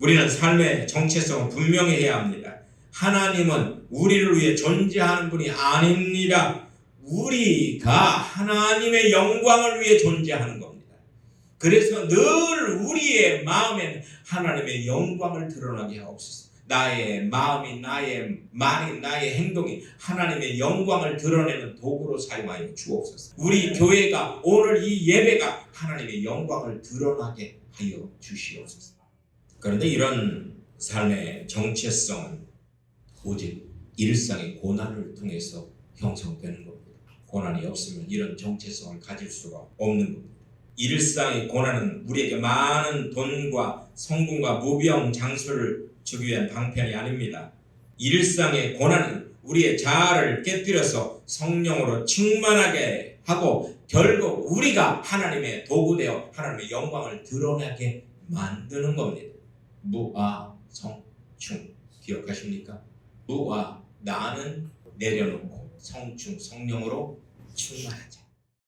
우리는 삶의 정체성을 분명히 해야 합니다. 하나님은 우리를 위해 존재하는 분이 아닙니다. 우리가 하나님의 영광을 위해 존재하는 겁니다. 그래서 늘 우리의 마음엔 하나님의 영광을 드러나게 하옵소서. 나의 마음이 나의 말이 나의 행동이 하나님의 영광을 드러내는 도구로 사용하여 주옵소서. 우리 교회가 오늘 이 예배가 하나님의 영광을 드러나게 하여 주시옵소서. 그런데 이런 삶의 정체성은 오직 일상의 고난을 통해서 형성되는 겁니다. 고난이 없으면 이런 정체성을 가질 수가 없는 겁니다. 일상의 고난은 우리에게 많은 돈과 성공과 무병 장수를 주기 위한 방편이 아닙니다. 일상의 고난은 우리의 자아를 깨뜨려서 성령으로 충만하게 하고 결국 우리가 하나님의 도구되어 하나님의 영광을 드러나게 만드는 겁니다. 무아 성충 기억하십니까? 무아 나는 내려놓고 성충 성령으로 충만하자.